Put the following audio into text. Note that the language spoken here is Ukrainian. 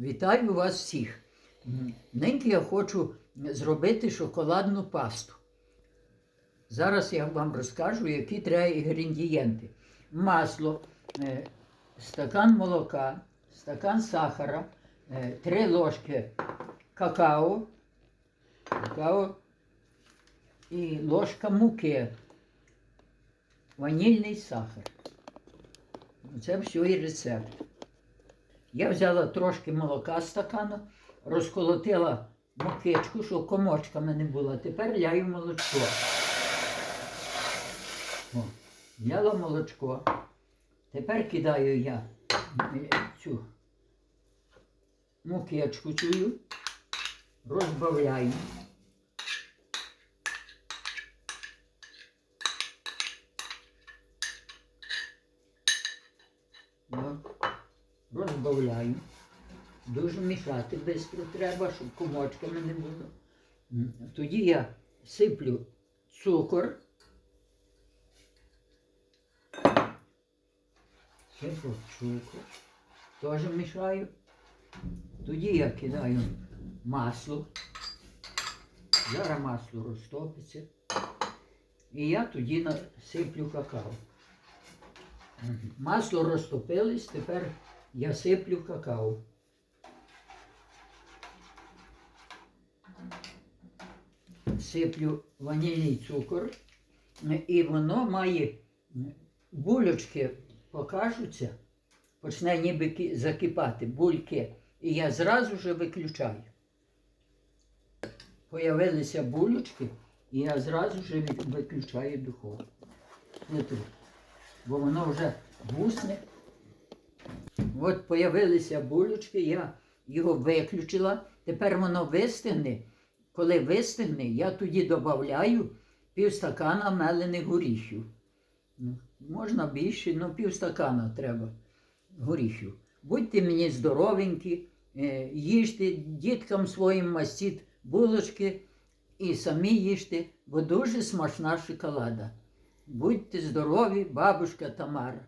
Вітаю вас всіх. Нині я хочу зробити шоколадну пасту. Зараз я вам розкажу, які треба інгредієнти. Масло, е, стакан молока, стакан сахара, е, три ложки какао, какао і ложка муки, ванільний сахар. Це все і рецепт. Я взяла трошки молока з стакану, розколотила мукичку, щоб комочками не було. Тепер ляю молочко. О, взяла молочко. Тепер кидаю я е, цю мукичку цю, розбавляю. От розбавляю. Дуже мішати швидко треба, щоб комочками не було. Тоді я сиплю цукор. Сиплю цукор. Теж мішаю. Тоді я кидаю масло. Зараз масло розтопиться. І я тоді насиплю какао. Масло розтопилось, тепер я сиплю какао. Сиплю ванільний цукор, і воно має бульочки покажуться, почне ніби ки- закипати, бульки. І я зразу же виключаю. Появилися булочки, і я зразу же виключаю духовку. Бо воно вже гусне. От появилися булочки, я його виключила. Тепер воно вистигне. Коли вистигне, я тоді додаю півстакана мелених горіхів. Ну, Можна більше, але півстакана треба горіхів. Будьте мені здоровенькі, е, їжте діткам своїм мастіть булочки і самі їжте, бо дуже смачна шоколада. Будьте здорові, бабушка Тамара.